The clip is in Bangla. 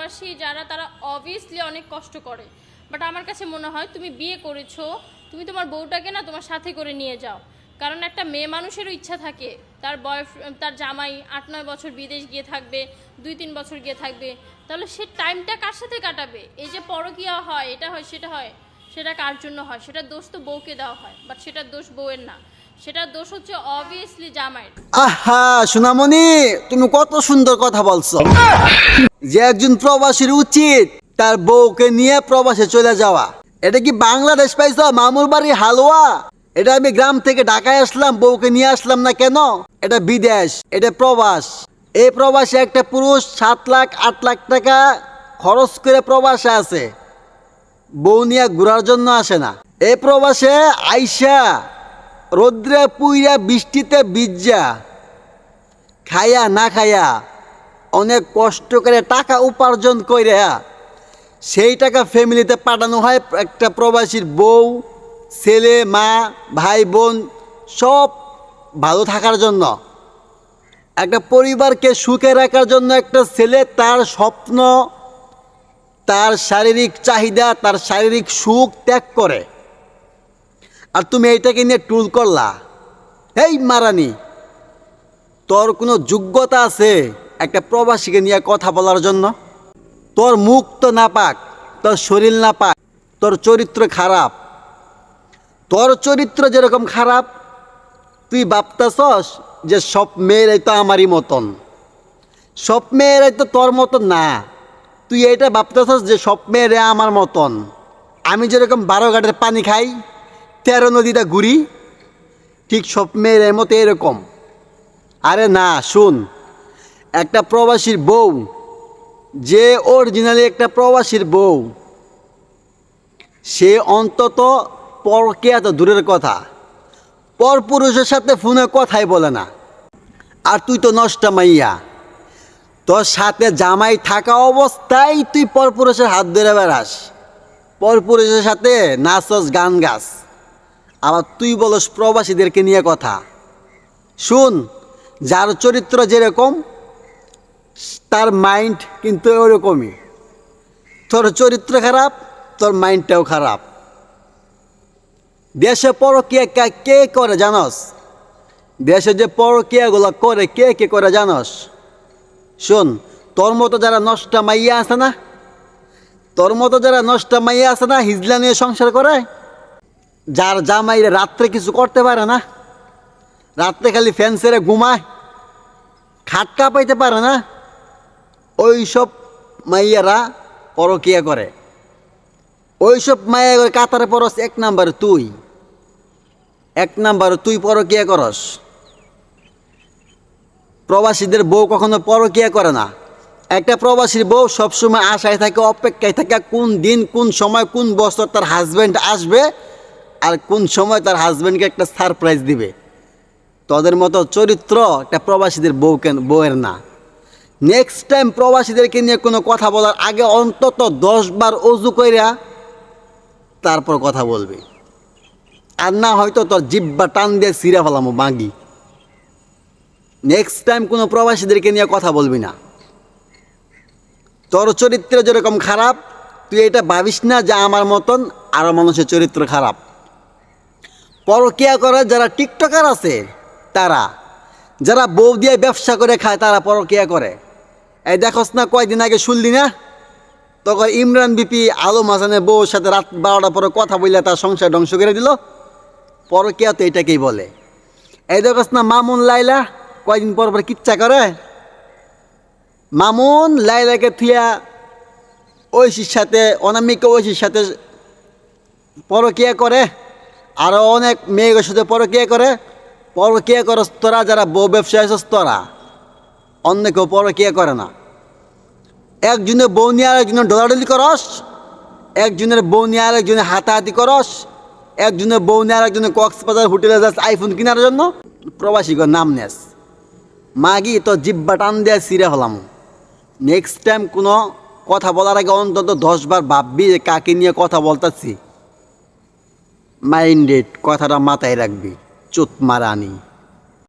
প্রবাসী যারা তারা অবভিয়াসলি অনেক কষ্ট করে। বাট আমার কাছে মনে হয় তুমি বিয়ে করেছ, তুমি তোমার বউটাকে না তোমার সাথে করে নিয়ে যাও। কারণ একটা মেয়ে মানুষেরও ইচ্ছা থাকে, তার বয় তার জামাই আট, নয় বছর বিদেশ গিয়ে থাকবে, দুই, তিন বছর গিয়ে থাকবে। তাহলে সে টাইমটা কার সাথে কাটাবে? এই যে পরকীয়া হয়, এটা হয়, সেটা হয়, সেটা কার জন্য হয়? সেটা দোষ তো বউকে দেওয়া হয় বাট সেটার দোষ বউয়ের না। সেটার দোষ হচ্ছে অবভিয়াসলি জামাইয়ের। আহা, সোনামণি, তুমি কত সুন্দর কথা বলছো। যে একজন প্রবাসীর উচিত তার বউকে নিয়ে প্রবাসে চলে যাওয়া। এটা কি বাংলাদেশ পাইছ, মামুর বাড়ি, হালুয়া? এটা আমি গ্রাম থেকে ঢাকায় আসলাম, বউকে নিয়ে আসলাম না কেন? এটা বিদেশ, এটা প্রবাস। এই প্রবাসে একটা পুরুষ সাত লাখ, আট লাখ টাকা খরচ করে প্রবাসে আছে। বউ নিয়ে ঘোরার জন্য আসে না। এই প্রবাসে আইসা রোদ্রে পুইরা বৃষ্টিতে বিজ্জা খায়া না খায়া অনেক কষ্ট করে টাকা উপার্জন করে সেই টাকা ফ্যামিলিতে পাঠানো হয়। একটা প্রবাসীর বউ, ছেলে, মা, ভাই, বোন সব ভালো থাকার জন্য। একটা পরিবারকে সুখে রাখার জন্য একটা ছেলে তার স্বপ্ন, তার শারীরিক চাহিদা, তার শারীরিক সুখ ত্যাগ করে। আর তুমি এইটাকে নিয়ে টুল করলা। এই মারানি, তোর কোনো যোগ্যতা আছে একটা প্রবাসীকে নিয়ে কথা বলার জন্য? তোর মুখ তো না পাক, তোর শরীর না পাক, তোর চরিত্র খারাপ। তোর চরিত্র যেরকম খারাপ, তুই ভাবতেছস যে সব মেয়েরাই তো আমারই মতন। সব মেয়েরাই তো তোর মতন না। তুই এটা ভাবতেছস যে সব মেয়েরা আমার মতন। আমি যেরকম বারো ঘাটের পানি খাই তেরো নদীটা ঘুরি, ঠিক সব মেয়ের মতো এরকম। আরে না, শুন, একটা প্রবাসীর বউ, যে অরিজিনালি একটা প্রবাসীর বউ, সে অন্তত পরকে এত দূরের কথা, পর পুরুষের সাথে ফোনে কথাই বলে না। আর তুই তো নষ্ট মাইয়া, তোর সাথে জামাই থাকা অবস্থায় তুই পরপুরুষের হাত ধরে বেড়াস পরপুরুষের সাথে নাচস, গান গাস। আবার তুই বলস প্রবাসীদেরকে নিয়ে কথা। শুন, যার চরিত্র যেরকম, তার মাইন্ড কিন্তু ওরকমই। তোর চরিত্র খারাপ, তোর মাইন্ডটাও খারাপ। দেশে পরকিয়া কে- করে জানস? দেশে যে পরকিয়াগুলো করে কে কে করে জানস? শোন, তোর মতো যারা নষ্ট মাইয়া আছে না, তোর মতো যারা নষ্ট মাইয়া আছে না হিজলা নিয়ে সংসার করে যার জামাইরে রাত্রে কিছু করতে পারে না, রাত্রে খালি ফ্যান সেরে ঘুমায়, খাটকা পাইতে পারে না ওই সব মাইয়ারা পরকিয়া করে। ওই সব মাইয়া করে কাতারে পরস, এক নাম্বার তুই। এক নাম্বার তুই পরকিয়া করস। প্রবাসীদের বউ কখনো পরকিয়া করে না। একটা প্রবাসীর বউ সবসময় আশায় থাকে, অপেক্ষায় থাকে কোন দিন, কোন সময়, কোন বছর তার হাজব্যান্ড আসবে আর কোন সময় তার হাজব্যান্ডকে একটা সারপ্রাইজ দিবে? তোদের মতো চরিত্র একটা প্রবাসীদের বউ কেন, বউয়ের না। নেক্সট টাইম প্রবাসীদেরকে নিয়ে কোনো কথা বলার আগে অন্তত দশ বার অজু কইরা তারপর কথা বলবি। আর না হয়তো তোর জিব্বা টান দিয়ে সিরা ফেলামো বাঙ্গি। নেক্সট টাইম কোনো প্রবাসীদেরকে নিয়ে কথা বলবি না। তোর চরিত্র যেরকম খারাপ, তুই এটা ভাবিস না যে আমার মতন আরও মানুষের চরিত্র খারাপ। পরকিয়া করে যারা টিকটকার আছে, তারা। যারা বউ দিয়ে ব্যবসা করে খায়, তারা পরকিয়া করে। এই দেখোস না কয়দিন আগে শুনলি না? তখন ইমরান বিপি আলম হাসানের বউর সাথে রাত বারোটা পরে কথা বললে তার সংসার ধ্বংস করে দিল। পরকিয়া তো এটাকেই বলে। এই দেখোস না মামুন লাইলা কয়দিন পর পর কিচ্ছা করে? মামুন লাইলাকে থুয়া ঐশীর সাথে, অনামিকা ঐশীর সাথে পরকিয়া করে। আরও অনেক মেয়েদের সাথে পরকিয়া করে? পরকিয়া করস তোরা? যারা বউ ব্যবসায় আছিস তোরা। অন্য কেউ পরকিয়া করে না? একজনের বউ নিয়ে আরেকজনের ডলাডলি করস, একজনের বউ নিয়ে আরেকজনের হাতাহাতি করস, একজনের বউ নিয়ে আরেকজনের কক্সবাজার হোটেলে যাস আইফোন কেনার জন্য প্রবাসীগর নাম নেস। মাগি তো জিব্বা টান দেয়া সিরে হলাম। নেক্সট টাইম কোনো কথা বলার আগে অন্তত দশবার ভাববি যে কাকে নিয়ে কথা বলতেছি। মাইন্ডেড কথাটা মাথায় রাখবি চুত মারানি।